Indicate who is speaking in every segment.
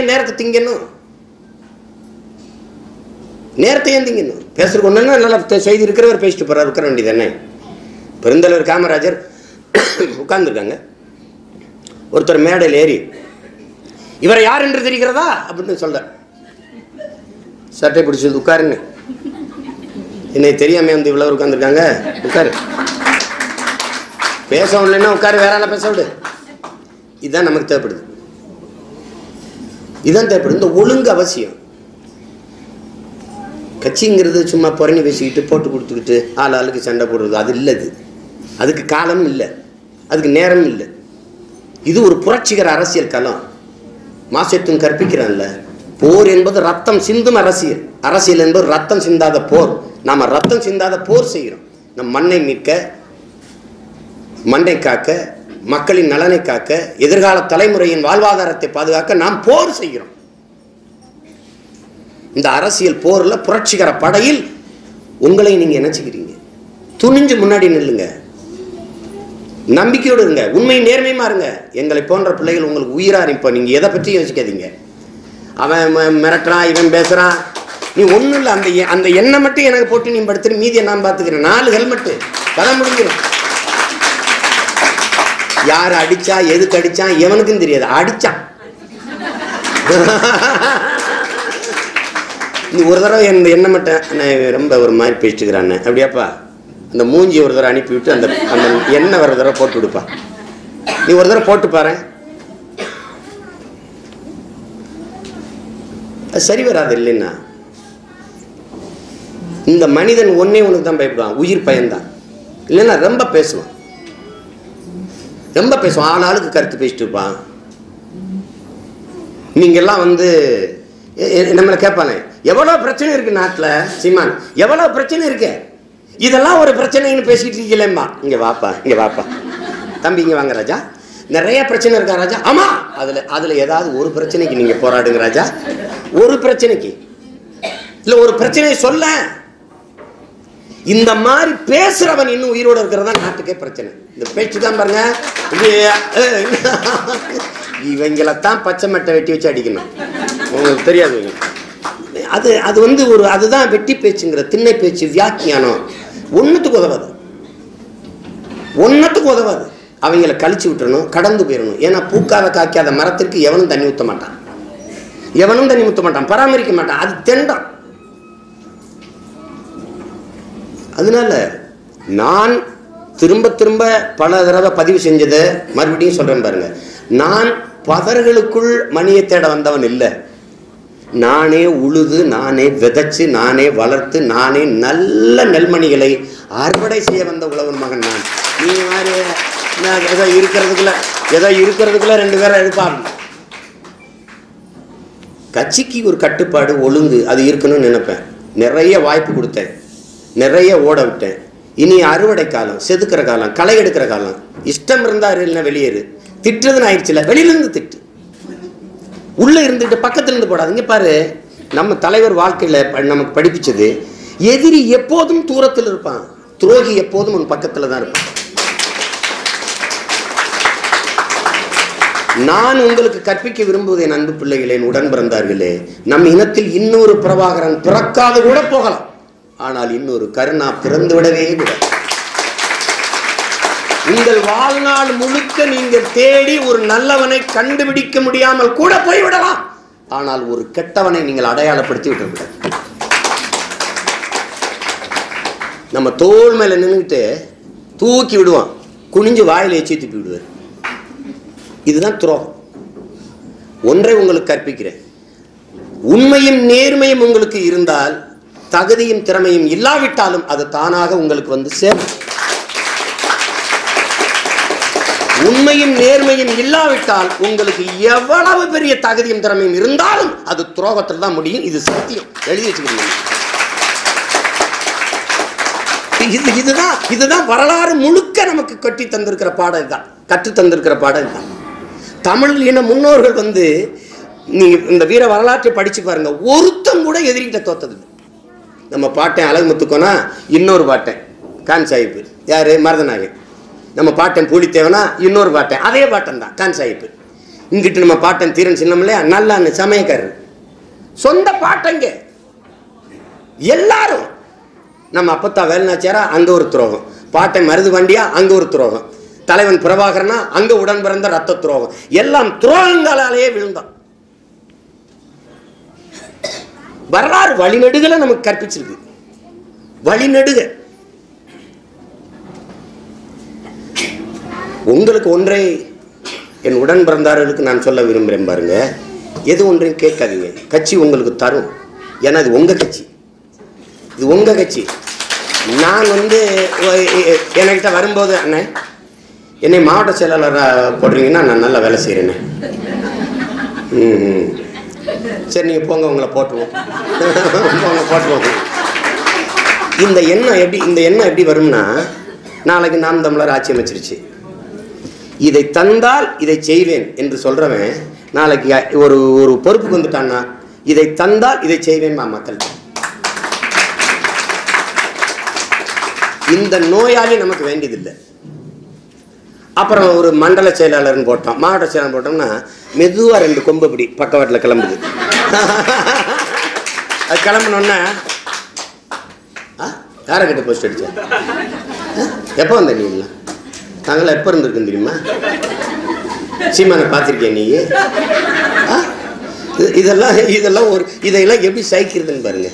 Speaker 1: ஏன் நேரத்தை திங்கணும். நேரத்தை ஏன் திங்கணும். பேசுறதுக்கு ஒன்றுன்னா நல்லா செய்தி இருக்கிறவர் பேசிட்டு போறார் உட்கார வேண்டியது என்ன? பெருந்தலைவர் காமராஜர் உட்கார்ந்துருக்காங்க. ஒருத்தர் மேடையில் ஏறி இவரை யார் என்று தெரிகிறதா? அப்படின்னு சொல்ற சட்டை பிடிச்சது உட்காருன்னு என்னை தெரியாம வந்து இவ்வளவு உட்காந்துருக்காங்க உட்காரு. பேச இல்லைன்னா உட்காரு வேற ஆளா பேச விடு. இதுதான் நமக்கு தேவைப்படுது. இதுதான் தேவைப்படும். இந்த ஒழுங்கு அவசியம். கட்சிங்கிறது சும்மா புறணி பேசிக்கிட்டு போட்டு கொடுத்துக்கிட்டு ஆள் ஆளுக்கு சண்டை போடுறது அது இல்லை அது அதுக்கு காலம் இல்லை. அதுக்கு நேரம் இல்லை. இது ஒரு புரட்சிகர அரசியல் களம். மாசத்தும் கற்பிக்கிறான்ல போர் என்பது ரத்தம் சிந்தும் அரசியல். அரசியல் என்பது ரத்தம் சிந்தாத போர். நாம் ரத்தம் சிந்தாத போர் செய்கிறோம். நம் மண்ணை மீட்க மண்ணை காக்க மக்களின் நலனை காக்க எதிர்கால தலைமுறையின் வாழ்வாதாரத்தை பாதுகாக்க நாம் போர் செய்கிறோம். இந்த அரசியல் போரில் புரட்சிகர படையில் உங்களை நீங்க நினைச்சுக்கிறீங்க துணிஞ்சு முன்னாடி நில்லுங்க. நம்பிக்கையோடு இருங்க. உண்மை நேர்மையுமா இருங்க. எங்களை போன்ற பிள்ளைகள் உங்களுக்கு உயிரா இருப்போம் நீங்க எதை பற்றி யோசிக்காதீங்க. அவன் ம- மிரட்டுறான் இவன் பேசுறான். நீ ஒன்றும் இல்லை அந்த எ- அந்த எண்ணெய் மட்டும் எனக்கு போட்டு நீ படுத்துட்டு மீதியை நான் பார்த்துக்கிறேன் நாலு ஹெல்மெட்டு கதை முடிஞ்சிடும் யார் அடிச்சா எதுக்கு அடிச்சான் எவனுக்கும் தெரியாது. அடிச்சான். நீ ஒரு தடவை என் எண்ணெய் மட்டும் நான் ரொம்ப ஒரு மாதிரி பேசிட்டுக்கிறான்னு அப்படியாப்பா? அந்த மூஞ்சி ஒரு தடவை அனுப்பிவிட்டு அந்த அந்த எண்ணெய் ஒரு தடவை போட்டு விடுப்பா. நீ ஒரு தடவை போட்டு பாரு. அது சரி வராது இல்லைன்னா. இந்த மனிதன் ஒன்னே ஒன்று தான் பயப்படுவான். உயிர் பயன்தான். இல்லைன்னா ரொம்ப பேசுவான். ரொம்ப பேசுவான். ஆள் ஆளுக்கு கருத்து பேசிட்டு இருப்பான். நீங்கெல்லாம் வந்து நம்மளை கேட்பானே. எவ்வளோ பிரச்சனை இருக்கு நாட்டில் சீமான்? எவ்வளோ பிரச்சனை இருக்கு? இதெல்லாம் ஒரு பிரச்சனைன்னு பேசிகிட்டு இருக்கீங்களேம்மா. இங்கே வாப்பா இங்கே வாப்பா. தம்பி இங்கே வாங்க ராஜா. நிறைய பிரச்சனை இருக்கா ராஜா? ஆமாம் அதில் அதில் ஏதாவது ஒரு பிரச்சனைக்கு நீங்கள் போராடுங்க ராஜா. ஒரு பிரச்சனைக்கு. இல்லை ஒரு பிரச்சனையை சொல்ல இந்த மாதிரி பேசுறவன் இன்னும் உயிரோட இருக்கிறதா நாட்டுக்கே பிரச்சனை. இந்த பேச்சு தான் பாருங்க. இது, தான் பச்சை மட்டை வெட்டி வச்சு அடிக்கணும். உங்களுக்கு தெரியாது. அது அது வந்து ஒரு அதுதான் வெட்டி பேச்சுங்கிற திண்ணை பேச்சு வியாக்கியானம். ஒன்றுத்துக்கு உதவாது. ஒன்றுத்துக்கு உதவாது. அவங்கள கழிச்சு விட்டுறணும் கடந்து போயிடணும். ஏன்னா பூக்காத காய்க்காத மரத்திற்கு எவனும் தண்ணி ஊற்ற மாட்டான். எவனும் தண்ணி ஊற்ற மாட்டான். பராமரிக்க மாட்டான். அது தெண்டம். அதனால நான் திரும்ப திரும்ப பல தடவை பதிவு செஞ்சதை மறுபடியும் சொல்கிறேன் பாருங்க. நான் பதர்களுக்குள் மணியை தேட வந்தவன் இல்லை. நானே உழுது நானே விதைச்சு நானே வளர்த்து நானே நல்ல நெல்மணிகளை அறுவடை செய்ய வந்த உழவன் மகன் நான். நீ மாதிரி நான் ஏதோ இருக்கிறதுக்குள்ள ஏதோ இருக்கிறதுக்குள்ள ரெண்டு பேரை எடுப்பாங்க கட்சிக்கு ஒரு கட்டுப்பாடு ஒழுங்கு அது இருக்கணும்னு நினைப்பேன். நிறைய வாய்ப்பு கொடுத்தேன். நிறைய ஓட விட்டேன். இனி அறுவடை காலம் செதுக்கிற காலம் களை எடுக்கிற காலம். இஷ்டம் இருந்தா இல்லைன்னா வெளியேறு. திட்டுறதுன்னு ஆயிடுச்சுல வெளியிலேருந்து திட்டு. உள்ள இருந்துட்டு பக்கத்துல இருந்து போடாது. இங்கே பாரு நம்ம தலைவர் வாழ்க்கையில் ப- நமக்கு படிப்பிச்சது எதிரி எப்போதும் தூரத்தில் இருப்பான். துரோகி எப்போதும் உன் பக்கத்தில் தான் இருப்பான். நான் உங்களுக்கு கற்பிக்க விரும்புவது என் அன்பு பிள்ளைகளே உடன் பிறந்தார்களே நம் இனத்தில் இன்னொரு பிரபாகரன் பிறக்காது கூட போகலாம். ஆனால் இன்னொரு கருணா பிறந்து விடவே கூடாது உங்கள் வாழ்நாள் முழுக்க நீங்கள் தேடி ஒரு நல்லவனை கண்டுபிடிக்க முடியாமல் கூட போய்விடலாம். ஆனால் ஒரு கெட்டவனை நீங்கள் அடையாளப்படுத்தி விட்டுவிடாது நம்ம தோள் மேல நின்றுக்கிட்டு தூக்கி விடுவான். குனிஞ்சு வாயில் எச்சி துப்பி விடுவார். இதுதான் துரோகம். ஒன்றை உங்களுக்கு கற்பிக்கிறேன். உண்மையும் நேர்மையும் உங்களுக்கு இருந்தால் தகுதியும் திறமையும் இல்லாவிட்டாலும் அது தானாக உங்களுக்கு வந்து சேரும். உண்மையும் நேர்மையும் இல்லாவிட்டால் உங்களுக்கு எவ்வளவு பெரிய தகுதியும் திறமையும் இருந்தாலும் அது துரோகத்தில் தான் முடியும். இது சத்தியம். எழுதி வச்சுக்கிறீங்க இது இதுதான் இதுதான் வரலாறு முழுக்க நமக்கு கட்டி தந்திருக்கிற பாடம் இதுதான். கற்று தந்திருக்கிற பாடம் இதுதான். தமிழ் இன முன்னோர்கள் வந்து நீங்க இந்த வீர வரலாற்றை படிச்சு பாருங்க. ஒருத்தம் கூட எதிரிகிட்ட தோத்தது நம்ம பாட்டன் அழகுமுத்துக்கோனா இன்னொரு பாட்டன் கான் சாஹிப்பு யார்? மருதநாயகன் நம்ம பாட்டன் பூலித்தேவனா இன்னொரு பாட்டன் அதே பாட்டன் தான் கான் சாஹிப்பு இங்கிட்டு நம்ம பாட்டன் தீரன் சின்னமில்லையா நல்லான்னு சமயக்காரர். சொந்த பாட்டங்க எல்லாரும். நம்ம அப்பத்தா வேலுநாச்சியாரா அங்கே ஒரு துரோகம். பாட்டன் மருது வண்டியா அங்கே ஒரு துரோகம். தலைவன் பிரபாகரனா அங்கே உடன் பிறந்த ரத்த துரோகம். எல்லாம் துரோகங்களாலேயே விழுந்தான். வரலாறு வழிநெடுகளை நமக்கு கற்பிச்சிருக்கு. வழிநெடுக. உங்களுக்கு ஒன்றை என் உடன் பிறந்தார்களுக்கு நான் சொல்ல விரும்புகிறேன் பாருங்க. எது ஒன்றையும் கேட்காதீங்க. கட்சி உங்களுக்கு தரும். ஏன்னா இது உங்கள் கட்சி. இது உங்கள் கட்சி. நான் வந்து என்கிட்ட வரும்போது அண்ணே என்னை மாவட்ட செயலாளராக போடுறீங்கன்னா நான் நல்லா வேலை செய்கிறேண்ணே ம். சரி நீங்கள் போங்க உங்களை போட்டுருவோம். போங்க போட்டுருவோம். இந்த எண்ணம் எப்படி இந்த எண்ணம் எப்படி வரும்னா நாளைக்கு நாம் தமிழர் ஆட்சி அமைச்சிருச்சு. இதை தந்தால் இதை செய்வேன் என்று சொல்றவன் நாளைக்கு ஒரு ஒரு பொறுப்புக்கு வந்துட்டான்னா இதை தந்தால் இதை செய்வேன் மக்கள். இந்த நோயாளி நமக்கு வேண்டியதில்லை. அப்புறம் ஒரு மண்டல செயலாளர்னு போட்டோம். மாவட்ட செயலாளர் போட்டோம்னா மெதுவாக ரெண்டு கொம்பு இப்படி பக்கவாட்டில் கிளம்புது. அது கிளம்புனோடனே ஆ யாரை கிட்ட போஸ்ட் அடிச்ச? ஆ? எப்போ வந்த நீ நாங்களாம் எப்போ இருந்திருக்குன்னு தெரியுமா? சீமானை பார்த்துருக்கியா நீ? ஆ? இது- இதெல்லாம் இதெல்லாம் ஒரு இதையெல்லாம் எப்படி சகிக்கிறதுன்னு பாருங்க.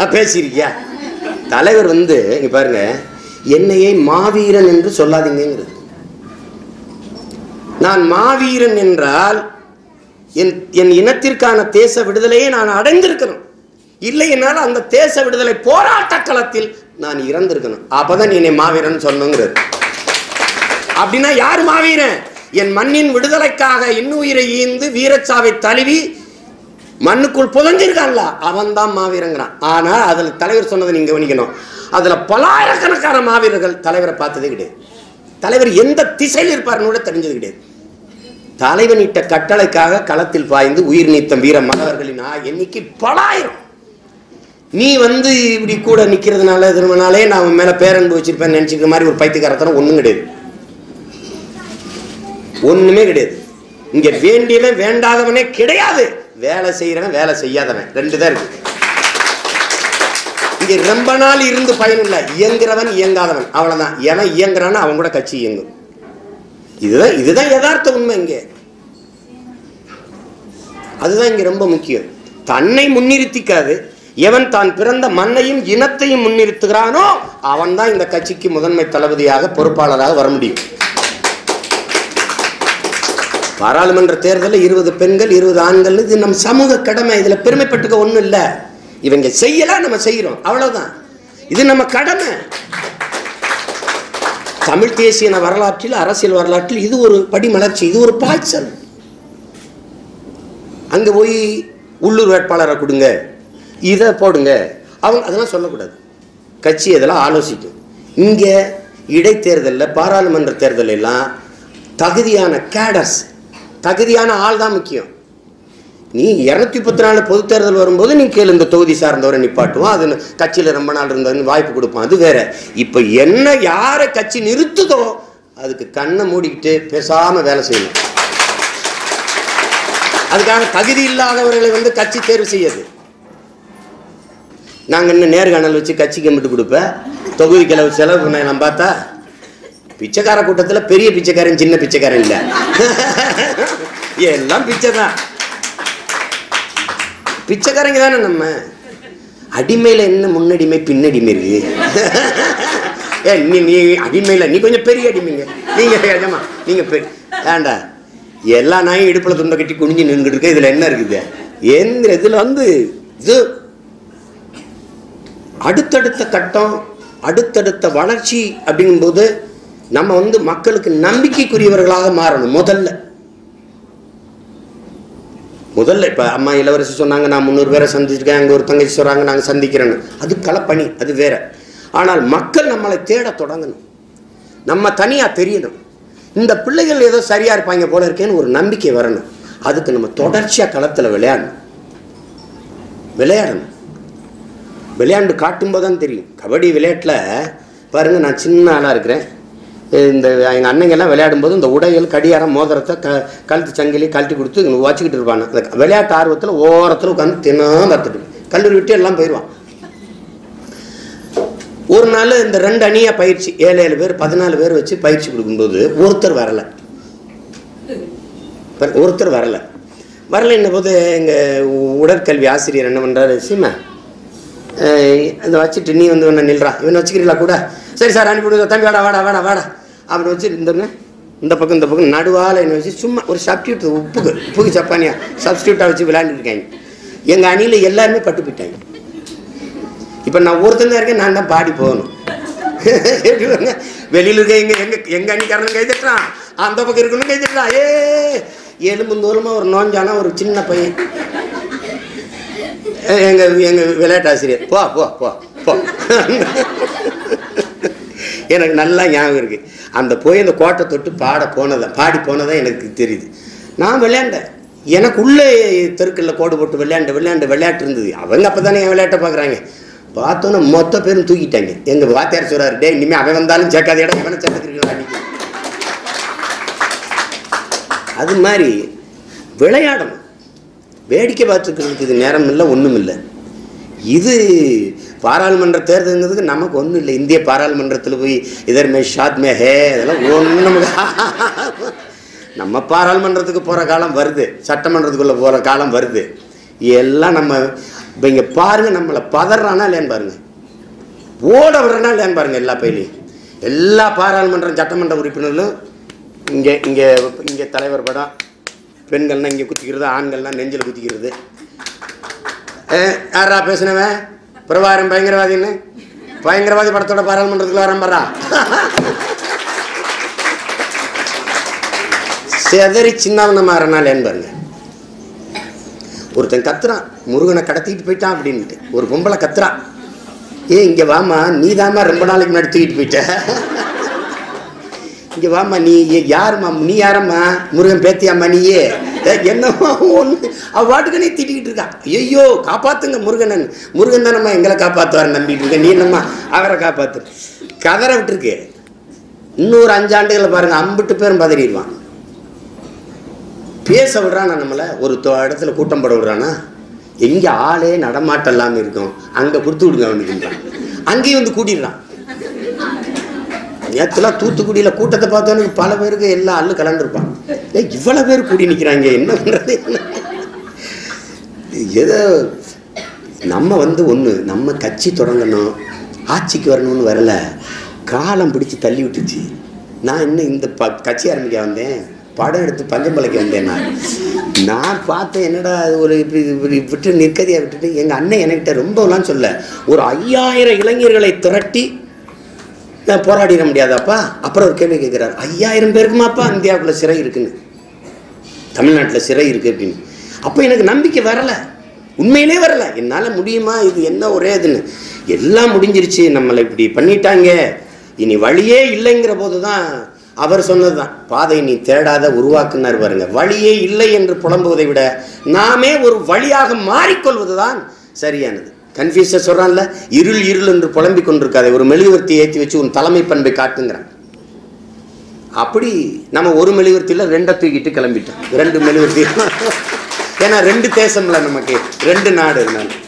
Speaker 1: ஆ பேசியிருக்கியா? தலைவர் வந்து இங்கே பாருங்கள் என்னையே மாவீரன் என்று சொல்லாதீங்கிறது நான் மாவீரன் என்றால் என் என் இனத்திற்கான தேச விடுதலையை நான் அடைந்திருக்கணும். இல்லை என்னால் அந்த தேச விடுதலை போராட்ட களத்தில் நான் இறந்திருக்கணும். அப்பதான் என்னை மாவீரன் சொன்னங்கிறது அப்படின்னா யார் மாவீரன்? என் மண்ணின் விடுதலைக்காக இன்னுயிரை ஈந்து வீரச்சாவை தழுவி மண்ணுக்குள் புதஞ்சிருக்கான்ல அவன் தான் மாவீரங்கிறான். ஆனால் அதில் தலைவர் சொன்னதை நீங்கள் கவனிக்கணும். அதில் பலாயிரக்கணக்கான மாவீரர்கள் தலைவரை பார்த்ததே கிடையாது. தலைவர் எந்த திசையில் இருப்பார்னு கூட தெரிஞ்சது கிடையாது. தலைவனிட்ட கட்டளைக்காக களத்தில் பாய்ந்து உயிர் நீத்த வீர மகவர்களின் எண்ணிக்கை பலாயிரம். நீ வந்து இப்படி கூட நிற்கிறதுனால திரும்பினாலே நான் அவன் மேலே பேரன்பு வச்சிருப்பேன் நினச்சிக்கிற மாதிரி ஒரு பைத்தியக்காரத்தனம் ஒன்றும் கிடையாது. ஒன்றுமே கிடையாது. இங்கே வேண்டியவன் வேண்டாதவனே கிடையாது. வேலை செய்யறவன் வேலை செய்யாதவன். ரெண்டு தான் இருக்கு. இங்க ரொம்ப நாள் இருந்து பயனில்லை. இயங்குறவன் இயங்காதவன். அவ்வளவுதான். எவன் இயங்குறானோ அவன் கூட கட்சி இயங்கும். இதுதான் இதுதான் யதார்த்த உண்மை இங்க. அதுதான் இங்க ரொம்ப முக்கியம். தன்னை முன்னிறுத்திக்காது. எவன் தான் பிறந்த மண்ணையும் இனத்தையும் முன்னிறுத்துகிறானோ அவன் தான் இந்த கட்சிக்கு முதன்மை தளபதியாக பொறுப்பாளராக வர முடியும். பாராளுமன்ற தேர்தலில் இருபது பெண்கள் இருபது ஆண்கள். இது நம் சமூக கடமை. இதில் பெருமைப்பட்டுக்க ஒன்றும் இல்லை. இவங்க செய்யலாம் நம்ம செய்கிறோம் அவ்வளோதான் இது நம்ம கடமை. தமிழ் தேசிய வரலாற்றில் அரசியல் வரலாற்றில் இது ஒரு படிமலர்ச்சி. இது ஒரு பாய்ச்சல். அங்கே போய் உள்ளூர் வேட்பாளரை கொடுங்க. இதை போடுங்க. அவங்க அதெல்லாம் சொல்லக்கூடாது. கட்சி இதெல்லாம் ஆலோசிக்கும். இங்கே இடைத்தேர்தலில் பாராளுமன்ற தேர்தல் எல்லாம் தகுதியான கேடர்ஸ் தகுதியான ஆள் தான் முக்கியம். நீ இரநூத்தி முப்பத்தி நாலு பொதுத் தேர்தல் வரும்போது நீ கேளு இந்த தொகுதி சார்ந்தவரை நிப்பாட்டுவோம் அது கட்சியில் ரொம்ப நாள் இருந்ததுன்னு வாய்ப்பு கொடுப்பான். அது வேற. இப்போ என்ன யாரை கட்சி நிறுத்துதோ அதுக்கு கண்ணை மூடிக்கிட்டு பேசாமல் வேலை செய்யணும். அதுக்கான தகுதி இல்லாதவர்களை வந்து கட்சி தேர்வு செய்யாது. நாங்கள் இன்னும் நேர்காணல் வச்சு கட்சிக்கு மட்டும் கொடுப்பேன். தொகுதி செலவு பண்ண நான் பார்த்தா பிச்சைக்கார கூட்டத்துல பெரிய பிச்சைக்காரன் சின்ன பிச்சைக்காரன் இல்ல. எல்லாம் பிச்சை தான் பிச்சைக்காரங்க தானே நம்ம? அடிமையில என்ன முன்னடிமை பின்னடிமை இருக்கு? ஏ நீ நீ அடிமையில நீ கொஞ்சம் பெரிய அடிமைங்க. நீங்க ஏஜமா நீங்க பெரிய ஏண்டா எல்லா நாயும் இடுப்புல துண்டை கட்டி குனிஞ்சு நின்றுட்டு இருக்க இதுல என்ன இருக்குது? எந்த இதுல வந்து இது. அடுத்தடுத்த கட்டம் அடுத்தடுத்த வளர்ச்சி அப்படிங்கும்போது நம்ம வந்து மக்களுக்கு நம்பிக்கைக்குரியவர்களாக மாறணும் முதல்ல. முதல்ல இப்போ அம்மா இளவரசி சொன்னாங்க நான் முந்நூறு பேரை சந்திச்சிருக்கேன் அங்கே ஒரு தங்கச்சி சொல்கிறாங்க நாங்கள் சந்திக்கிறேன்னு. அது களப்பணி அது வேற. ஆனால் மக்கள் நம்மளை தேட தொடங்கணும். நம்ம தனியாக தெரியணும். இந்த பிள்ளைகள் ஏதோ சரியாக இருப்பாங்க போல இருக்கேன்னு ஒரு நம்பிக்கை வரணும். அதுக்கு நம்ம தொடர்ச்சியாக களத்தில் விளையாடணும். விளையாடணும். விளையாண்டு காட்டும்போது தான் தெரியும். கபடி விளையாட்டில் பாருங்கள் நான் சின்ன ஆளாக இருக்கிறேன். இந்த எங்கள் அண்ணங்கெல்லாம் விளையாடும்போது இந்த உடைகள் கடியாரம் மோதிரத்தை க கழுத்து சங்கிலி கழட்டி கொடுத்து வச்சுக்கிட்டு இருப்பாங்க. அந்த விளையாட்டு ஆர்வத்தில் ஓரத்தில் உட்காந்து தினம் பார்த்துட்டு கல்லூரி விட்டு எல்லாம் போயிடுவான் ஒரு நாள் இந்த ரெண்டு அணியாக பயிற்சி ஏழு ஏழு பேர் பதினாலு பேர் வச்சு பயிற்சி கொடுக்கும்போது ஒருத்தர் வரலை. ஒருத்தர் வரலை. வரலைன்ன போது எங்கள் உடற்கல்வி ஆசிரியர் என்ன பண்ணுறாரு சீமா? இதை வச்சுட்டு நீ வந்து ஒன்று நில்றா. இவனை வச்சுக்கிறீங்களா கூட? சரி சார் அனுப்பிவிடுங்க தம்பி வாடா வாடா வாடா வாடா. அப்படி வச்சு இந்த இந்த பக்கம் இந்த பக்கம் நடுவால் என்ன வச்சு சும்மா ஒரு சப்ஸ்டியூட் உப்புக்கு உப்புக்கு சப்பானியா சப்ஸ்டியூட்டாக வச்சு விளையாண்டுருக்காங்க எங்கள் அணியில் எல்லாருமே பட்டு போயிட்டாங்க. இப்போ நான் ஒருத்தன் தான் இருக்கேன் நான் தான் பாடி போகணும். எப்படி வெளியில் இருக்க எங்கள் எங்கள் எங்கள் அணிக்காரனும் கை தட்டுறான் அந்த பக்கம் இருக்கணும் கை தட்டுறான் ஏ எலும்பு தூரமாக ஒரு நோஞ்சானா ஒரு சின்ன பையன். எங்கள் எங்கள் விளையாட்டு ஆசிரியர். போ போ போ போ. எனக்கு நல்லா ஞாபகம் இருக்குது அந்த போய் அந்த கோட்டை தொட்டு பாட போனதான் பாடி போனதான் எனக்கு தெரியுது. நான் விளையாண்டேன். எனக்குள்ளே தெருக்கில் கோடு போட்டு விளையாண்ட விளையாண்டு விளையாட்டு இருந்தது. அவங்க அப்போ தானே என் விளையாட்டை பார்க்குறாங்க. பார்த்தோன்னே மொத்த பேரும் தூக்கிட்டாங்க. எங்கள் வாத்தியார் சொல்கிறார் டே இனிமேல் அவன் வந்தாலும் சேர்க்காத இடம் இவனை சேர்த்துக்கிறீங்களா அன்னைக்கு அது மாதிரி விளையாடணும். வேடிக்கை பார்த்துக்கிறதுக்கு இது நேரம் இல்லை ஒன்றும் இல்லை. இது பாராளுமன்ற தேர்தலுங்கிறதுக்கு நமக்கு ஒன்றும் இல்லை. இந்திய பாராளுமன்றத்தில் போய் இதர் மே ஷாத் மே ஹே? அதெல்லாம் ஒன்றும் நமக்கு நம்ம பாராளுமன்றத்துக்கு போகிற காலம் வருது. சட்டமன்றத்துக்குள்ளே போகிற காலம் வருது. எல்லாம் நம்ம இப்போ இங்கே பாருங்கள் நம்மளை பதறானா இல்லையான்னு பாருங்கள் ஓட விடுறனா இல்லையான்னு பாருங்கள் எல்லா பயிலையும். எல்லா பாராளுமன்றம் சட்டமன்ற உறுப்பினர்களும் இங்கே இங்கே இங்கே தலைவர் படம் பெண்கள்னால் இங்கே குத்திக்கிறது ஆண்கள்லாம் நெஞ்சில் குத்திக்கிறது. யாரா பேசினவன்? பிரபாரம் பயங்கரவாதின்னு பயங்கரவாதி படத்தோட பாராளுமன்றத்துக்கு வரேன் செதறி சின்னவன மாறனாலேன்னு பாருங்க ஒருத்தன் கத்துறான் முருகனை கடத்திட்டு போயிட்டான் அப்படின்ட்டு ஒரு பொம்பளை கத்துறான். ஏ இங்கே வாமா நீ ரொம்ப நாளைக்கு முன்னாடி தூக்கிட்டு போயிட்ட. இங்கே வாம்மா நீ ஏ- யாரும்மா? நீ யாரம்மா? முருகன் பேத்தியாம்மா நீயே? ஏ, என்னம்மா ஒன்று அவ பாட்டுக்கனே திட்டிக்கிட்டு இருக்கா. ஐயோ காப்பாத்துங்க முருகனன். முருகன் தானம்மா எங்களை காப்பாற்றுவார் நம்பிட்டு இருக்க. நீ என்னம்மா அவரை காப்பாத்து. கதற விட்டுருக்கு. இன்னொரு அஞ்சாண்டுகளை பாருங்க அம்பிட்டு பேரும் பதறிடுவான். பேச விடுறானா நம்மளை? ஒரு இடத்துல கூட்டம் போட விடுறானா? எங்கே ஆளே நடமாட்டம் இல்லாமல் இருக்கும். அங்கே கொடுத்து விடுங்க அவனுக்குன்றான் அங்கேயும் வந்து கூட்டிடுறான். நேற்றுலாம் தூத்துக்குடியில் கூட்டத்தை பார்த்தவனுக்கு பல பேருக்கு எல்லாம் அள்ளு கலந்துருப்பான். ஏ இவ்வளோ பேர் கூடி நிற்கிறாங்க என்ன பண்ணுறது ஏதோ நம்ம வந்து ஒன்று நம்ம கட்சி தொடங்கணும் ஆட்சிக்கு வரணும்னு வரல காலம் பிடிச்சி தள்ளி விட்டுச்சு. நான் இன்னும் இந்த ப கட்சி ஆரம்பிக்க வந்தேன் படம் எடுத்து பஞ்சம்பலைக்கு வந்தேன் நான். நான் பார்த்தேன் என்னடா அது ஒரு இப்படி இப்படி விட்டு நிற்கதியாக விட்டுட்டு எங்கள் அண்ணன் என்கிட்ட ரொம்பலாம் சொல்ல ஒரு ஐயாயிரம் இளைஞர்களை திரட்டி நான் போராடிட முடியாதாப்பா? அப்புறம் ஒரு கேள்வி கேட்குறாரு. ஐயாயிரம் பேருக்குமாப்பா இந்தியாவுக்குள்ள சிறை இருக்குன்னு. தமிழ்நாட்டில் சிறை இருக்குது அப்படின்னு. அப்போ எனக்கு நம்பிக்கை வரலை. உண்மையிலே வரலை. என்னால் முடியுமா? இது என்ன ஒரே இதுன்னு. எல்லாம் முடிஞ்சிருச்சு. நம்மளை இப்படி பண்ணிட்டாங்க. இனி வழியே இல்லைங்கிற போது தான் அவர் சொன்னது தான் பாதை நீ தேடாத உருவாக்குனார் பாருங்க. வழியே இல்லை என்று புலம்புவதை விட நாமே ஒரு வழியாக மாறிக்கொள்வது தான் சரியானது. கன்ஃபியூஸர் சொல்கிறான்ல இருள் இருள் என்று புலம்பி கொண்டிருக்காதே ஒரு மெழுகுவர்த்தி ஏற்றி வச்சு உன் தலைமை பண்பை காட்டுங்கிறான். அப்படி நம்ம ஒரு மெழுகுவர்த்தியில் ரெண்டை தூக்கிட்டு கிளம்பிட்டோம். ரெண்டு மெழுகுவர்த்தி. ஏன்னா ரெண்டு தேசம்ல நமக்கு ரெண்டு நாடு இருந்தாலும்